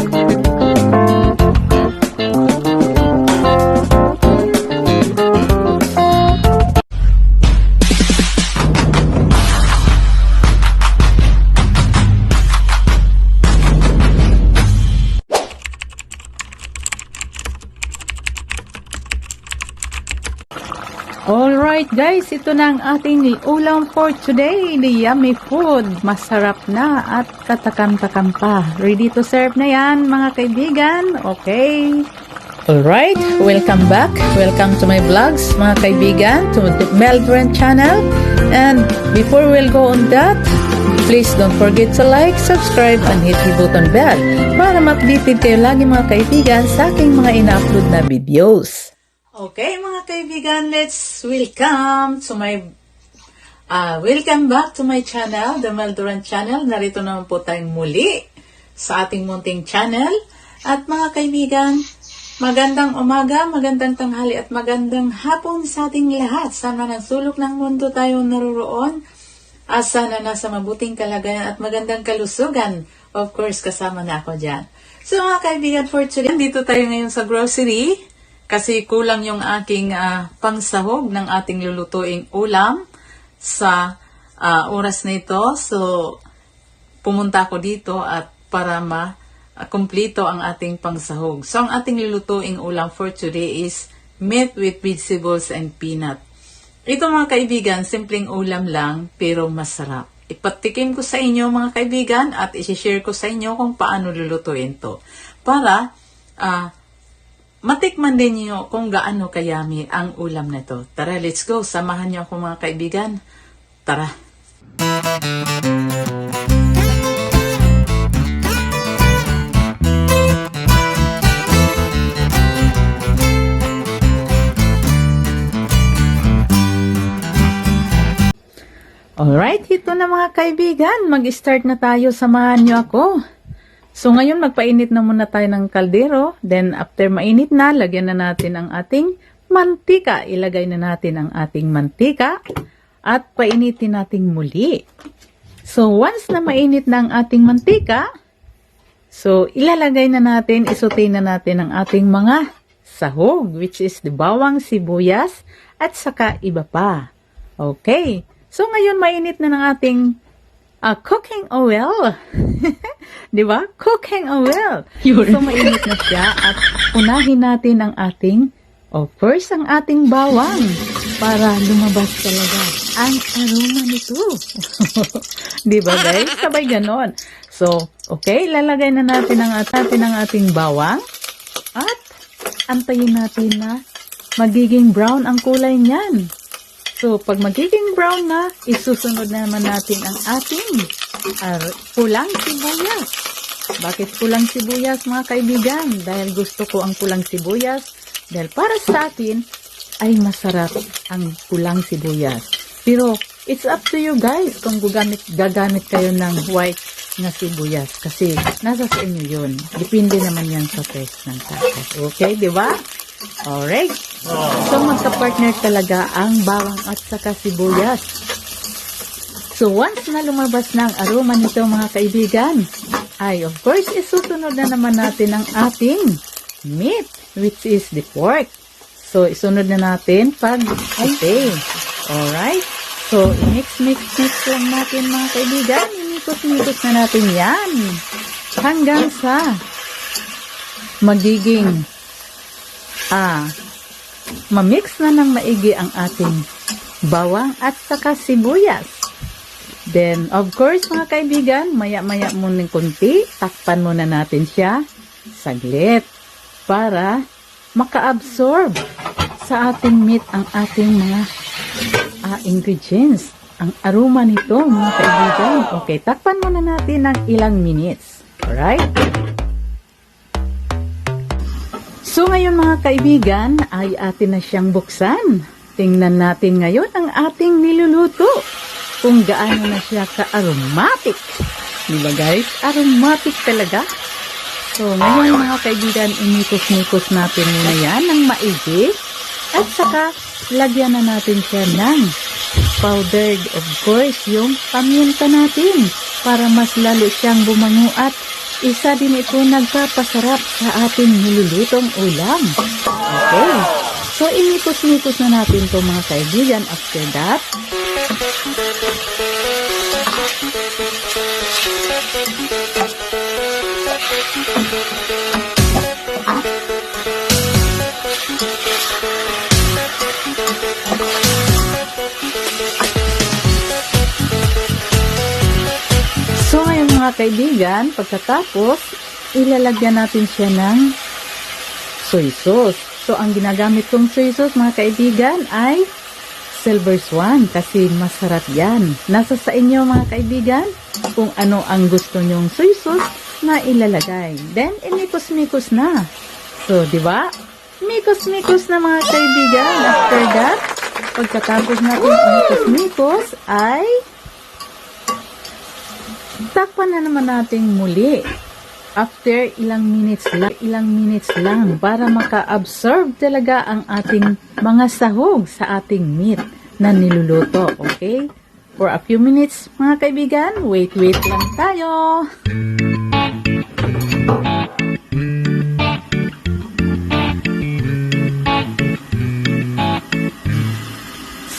Alright guys, ito na ang ating ulam for today. The yummy food. Masarap na at katakam-takam pa. Ready to serve na yan mga kaibigan. Okay. Alright, welcome back. Welcome to my vlogs mga kaibigan. To the Meldren channel. And before we'll go on that, please don't forget to like, subscribe, and hit the button bell para ma-updated kayo lagi mga kaibigan sa aking mga ina-upload na videos. Okay, mga kaibigan, let's welcome to my uh, welcome back to my channel, the Malduran channel. Narito naman po tayong muli sa ating munting channel. At mga kaibigan, magandang umaga, magandang tanghali at magandang hapon sa ating lahat. Sana ng sulok ng mundo tayo naruroon. Asa na nasa mabuting kalagayan at magandang kalusugan. Of course, kasama na ako dyan. So mga kaibigan, for today, dito tayo ngayon sa grocery kasi kulang yung aking ah, pangsahog ng ating lulutuing ulam sa ah, oras na ito. So, pumunta ako dito at para ma kumpleto ang ating pangsahog. So, ang ating lulutuing ulam for today is meat with vegetables and peanut. Ito mga kaibigan, simpleng ulam lang pero masarap. Ipatikim ko sa inyo mga kaibigan at isi-share ko sa inyo kung paano lulutuin to. Para ah, matikman din niyo kung gaano kayami ang ulam na to. Tara, let's go. Samahan niyo ako mga kaibigan. Tara. Alright, ito na mga kaibigan. Mag-start na tayo. Samahan niyo ako. So ngayon magpainit na muna tayo ng kaldero. Then after mainit na, lagyan na natin ang ating mantika. Ilagay na natin ang ating mantika at painitin natin muli. So once na mainit na ang ating mantika, so ilalagay na natin, isutay na natin ang ating mga sahog which is the bawang, sibuyas at saka iba pa. Okay. So ngayon mainit na ng ating Ah, cooking oil. 'Di ba? Cooking oil. So mainit na siya at unahin natin ang ating of course ang ating bawang para lumabas talaga ang aroma nito. 'Di ba guys? Sabay ganon. So, okay, lalagay na natin ang natin ang ating bawang at antayin natin na magiging brown ang kulay niyan. So, pag magiging brown na, isusunod na naman natin ang ating uh, pulang sibuyas. Bakit pulang sibuyas mga kaibigan? Dahil gusto ko ang pulang sibuyas. Dahil para sa atin, ay masarap ang pulang sibuyas. Pero, it's up to you guys kung gagamit, gagamit kayo ng white na sibuyas. Kasi, nasa sa inyo yun. Depende naman yan sa taste ng tao. Okay, di ba? Alright. So, magka-partner talaga ang bawang at saka sibuyas. So, once na lumabas na ang aroma nito mga kaibigan, ay of course, isusunod na naman natin ang ating meat, which is the pork. So, isunod na natin pag okay. Alright. So, mix-mix-mix lang natin mga kaibigan. Inikot-nikot na natin yan. Hanggang sa magiging ah, mamix na ng maigi ang ating bawang at saka sibuyas. Then, of course, mga kaibigan, maya-maya muna kunti, takpan muna natin siya saglit para maka-absorb sa ating meat ang ating mga ah, ingredients. Ang aroma nito, mga kaibigan. Okay, takpan muna natin ng ilang minutes. Alright? So ngayon mga kaibigan ay atin na siyang buksan. Tingnan natin ngayon ang ating niluluto. Kung gaano na siya ka-aromatic. Diba guys? Aromatic talaga. So ngayon mga kaibigan, inikos-nikos natin muna yan ng maigi. At saka lagyan na natin siya ng powdered of course yung paminta natin para mas lalo siyang bumango at isa din ito nagpapasarap sa ating nilulutong ulam. Okay. So, inikos-nikos na natin to mga kaibigan. After that, So ngayon mga kaibigan, pagkatapos, ilalagyan natin siya ng soy sauce. So ang ginagamit kong soy sauce mga kaibigan ay Silver Swan kasi masarap yan. Nasa sa inyo mga kaibigan kung ano ang gusto nyong soy sauce na ilalagay. Then, imikos-mikos na. So, di ba? Mikos-mikos na mga kaibigan. After that, pagkatapos natin imikos-mikos ay Takpan na naman natin muli. After ilang minutes lang, ilang minutes lang para maka-absorb talaga ang ating mga sahog sa ating meat na niluluto. Okay? For a few minutes, mga kaibigan, wait, wait lang tayo.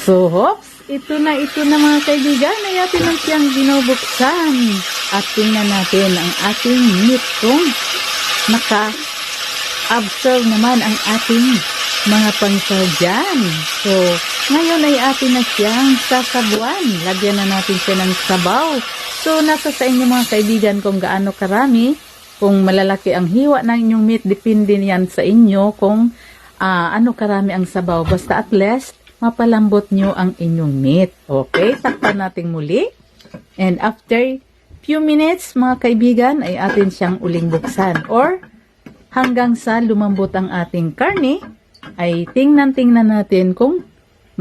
So, hops, ito na ito na mga kaibigan ay atin lang siyang binubuksan. At tingnan natin ang ating meat kung naka-absorb naman ang ating mga pansarjan. So, ngayon ay atin na siyang sasabuan. Lagyan na natin siya ng sabaw. So, nasa sa inyo mga kaibigan kung gaano karami. Kung malalaki ang hiwa ng inyong meat, depende yan sa inyo kung ah, ano karami ang sabaw. Basta at least, mapalambot nyo ang inyong meat. Okay, takpan natin muli. And after few minutes, mga kaibigan, ay atin siyang uling buksan. Or, hanggang sa lumambot ang ating karne, ay tingnan-tingnan natin kung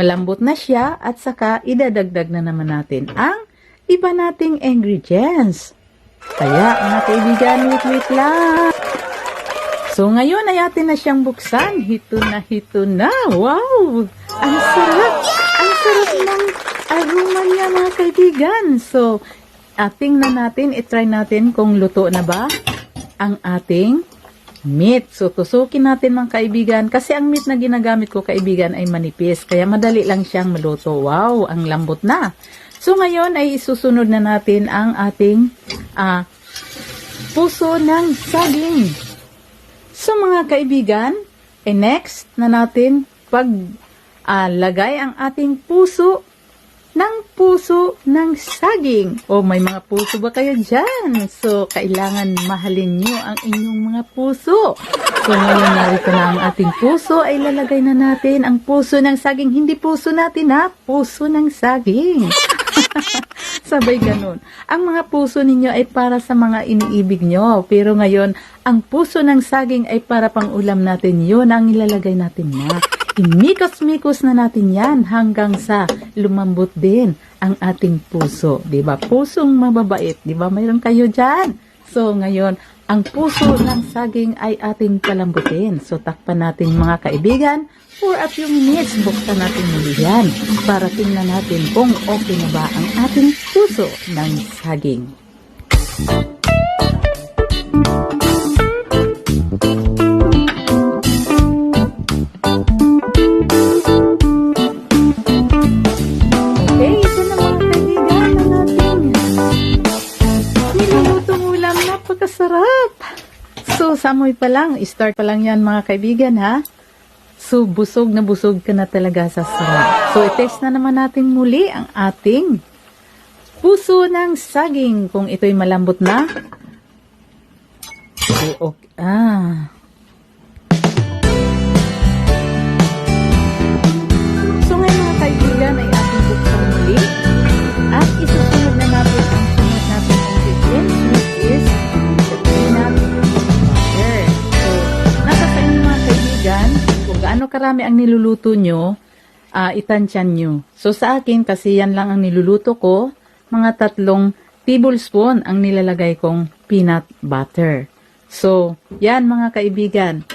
malambot na siya at saka idadagdag na naman natin ang iba nating ingredients. Kaya, mga kaibigan, wait, wait lang. So, ngayon ay atin na siyang buksan. Hito na, hito na. Wow! Ang sarap! Ang sarap ng aroma niya, mga kaibigan. So, ating na natin, itry natin kung luto na ba ang ating meat. So, tusukin natin mga kaibigan. Kasi ang meat na ginagamit ko, kaibigan, ay manipis. Kaya madali lang siyang maluto. Wow! Ang lambot na. So, ngayon ay isusunod na natin ang ating ah, puso ng saging. So mga kaibigan, eh next na natin pag ah, lagay ang ating puso ng puso ng saging. O may mga puso ba kayo dyan? So kailangan mahalin nyo ang inyong mga puso. So ngayon narito na ang ating puso ay lalagay na natin ang puso ng saging. Hindi puso natin ha, puso ng saging. Sabay ganun. Ang mga puso ninyo ay para sa mga iniibig nyo. Pero ngayon, ang puso ng saging ay para pang ulam natin. Yun ang ilalagay natin na. Imikos-mikos na natin yan hanggang sa lumambot din ang ating puso. ba Pusong mababait. ba Mayroon kayo dyan. So ngayon, ang puso ng saging ay ating palambutin. So takpan natin mga kaibigan for a few minutes. Buksan natin muli yan para tingnan natin kung okay na ba ang ating puso ng saging. Okay, So, sa amoy pa lang, start pa lang yan mga kaibigan ha. So, busog na busog ka na talaga sa sarap. So, i-test na naman natin muli ang ating puso ng saging. Kung ito'y malambot na. Okay, okay. Ah. So, ngayon mga kaibigan ay gaano karami ang niluluto nyo, ah itansyan nyo. So, sa akin, kasi yan lang ang niluluto ko, mga tatlong tablespoon ang nilalagay kong peanut butter. So, yan mga kaibigan.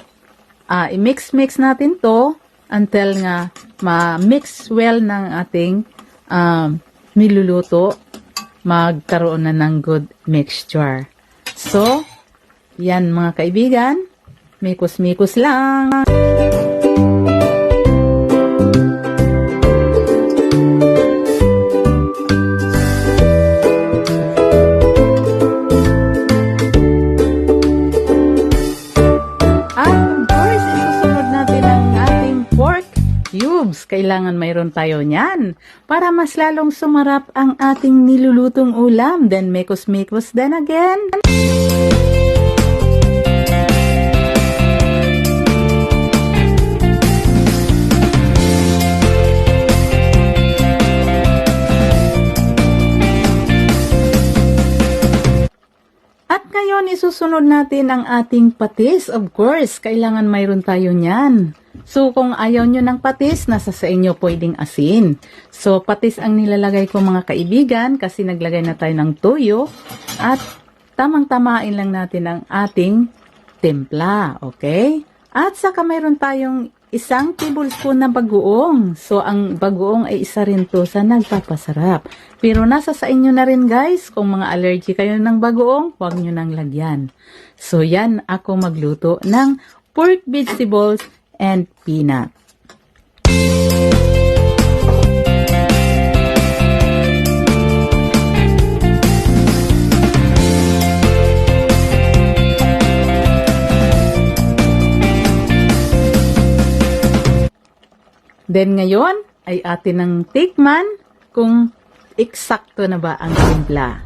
Ah, i-mix-mix natin to until nga ma-mix well ng ating um, niluluto, magkaroon na ng good mixture. So, Yan mga kaibigan, mikos-mikos lang. Kailangan mayroon tayo niyan para mas lalong sumarap ang ating nilulutong ulam. Then mekos-mekos then again. Ngayon, isusunod natin ang ating patis. Of course, kailangan mayroon tayo niyan. So, kung ayaw nyo ng patis, nasa sa inyo pwedeng asin. So, patis ang nilalagay ko mga kaibigan kasi naglagay na tayo ng toyo. At tamang-tamain lang natin ang ating timpla. Okay? At saka mayroon tayong isang tablespoon na bagoong. So, ang bagoong ay isa rin to sa nagpapasarap. Pero nasa sa inyo na rin guys, kung mga allergy kayo ng bagoong, huwag nyo nang lagyan. So, yan ako magluto ng pork vegetables and peanut. Then ngayon ay atin ng tikman kung eksakto na ba ang timpla.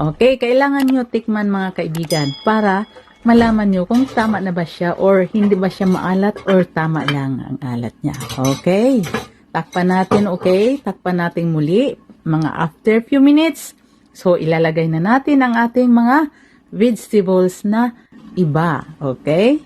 Okay, kailangan nyo tikman mga kaibigan para malaman nyo kung tama na ba siya or hindi ba siya maalat or tama lang ang alat niya. Okay, takpan natin okay, takpan natin muli mga after few minutes. So ilalagay na natin ang ating mga vegetables na iba. Okay?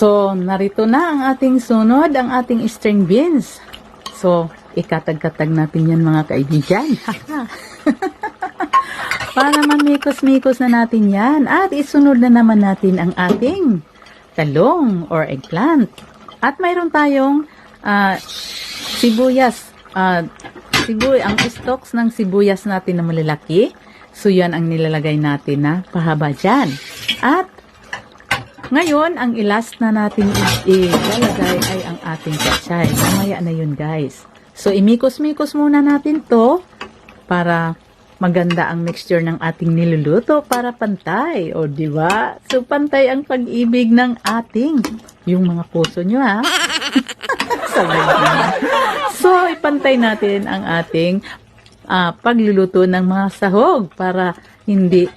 So, narito na ang ating sunod, ang ating string beans. So, ikatag-katag natin yan mga kaibigan. Para mamikos-mikos na natin yan. At isunod na naman natin ang ating talong or eggplant. At mayroon tayong ah, sibuyas. Ah, sibuy, ang stalks ng sibuyas natin na malalaki. So, yan ang nilalagay natin na pahaba dyan. At ngayon, ang ilast na natin ilalagay ay ang ating pechay. Mamaya na yun, guys. So, imikos-mikos muna natin to para maganda ang mixture ng ating niluluto para pantay. O, di ba? So, pantay ang pag-ibig ng ating yung mga puso nyo, ha? Sabay na. So, ipantay natin ang ating ah, pagluluto ng mga sahog para hindi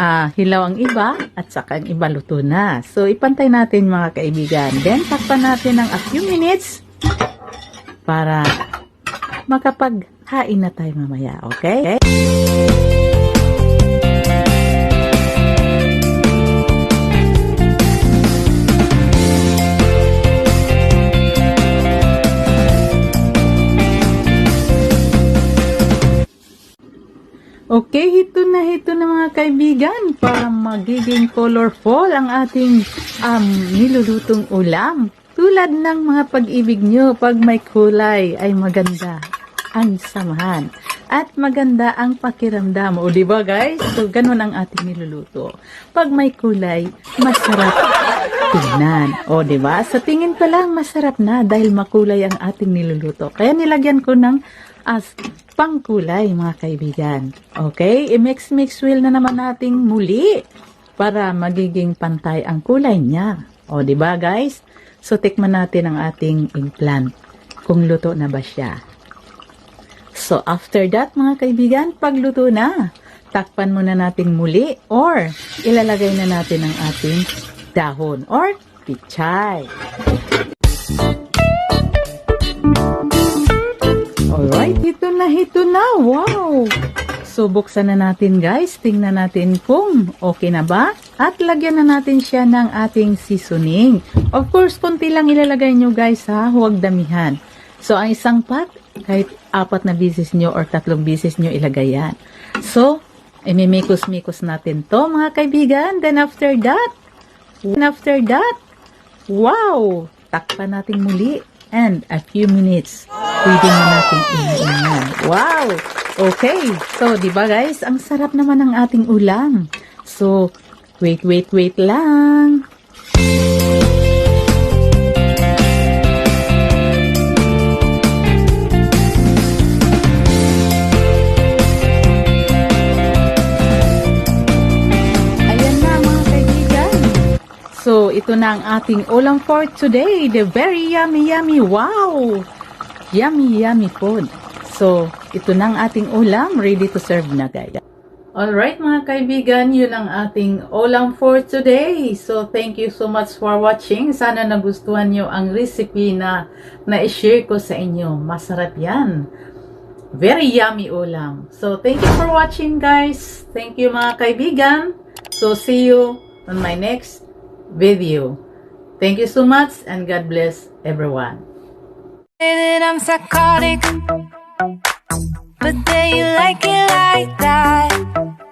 ah, hilaw ang iba at saka ang iba luto na. So, ipantay natin mga kaibigan. Then, takpan natin ng a few minutes para makapaghain na tayo mamaya. Okay? Okay, hito na hito na mga kaibigan para magiging colorful ang ating um, nilulutong ulam. Tulad ng mga pag-ibig nyo, pag may kulay ay maganda ang samahan. At maganda ang pakiramdam. O di ba guys? So, ganun ang ating niluluto. Pag may kulay, masarap tingnan. O di ba? Sa tingin pa lang, masarap na dahil makulay ang ating niluluto. Kaya nilagyan ko ng as pangkulay mga kaibigan. Okay? I-mix-mix will na naman nating muli para magiging pantay ang kulay niya. O, di ba guys? So, tikman natin ang ating eggplant kung luto na ba siya. So, after that, mga kaibigan, pagluto na, takpan muna natin muli or ilalagay na natin ang ating dahon or pichay. Alright, hito na, hito na. Wow! So, buksan na natin guys. Tingnan natin kung okay na ba. At lagyan na natin siya ng ating seasoning. Of course, konti lang ilalagay nyo guys ha. Huwag damihan. So, ang isang pot, kahit apat na bisis nyo or tatlong bisis nyo ilagay yan. So, imimikos-mikos natin to mga kaibigan. Then after that, then after that, wow! Takpan natin muli. And a few minutes, pwede na natin inuin yan. Wow! Okay. So, di ba guys, ang sarap naman ng ating ulam. So, wait, wait, wait lang. Ito na ang ating ulam for today. The very yummy, yummy, wow! Yummy, yummy food. So, ito na ang ating ulam. Ready to serve na guys. Alright mga kaibigan, yun ang ating ulam for today. So, thank you so much for watching. Sana nagustuhan nyo ang recipe na na-share ko sa inyo. Masarap yan. Very yummy ulam. So, thank you for watching guys. Thank you mga kaibigan. So, see you on my next video. Thank you so much and God bless everyone. I'm psychotic, but they like it like that.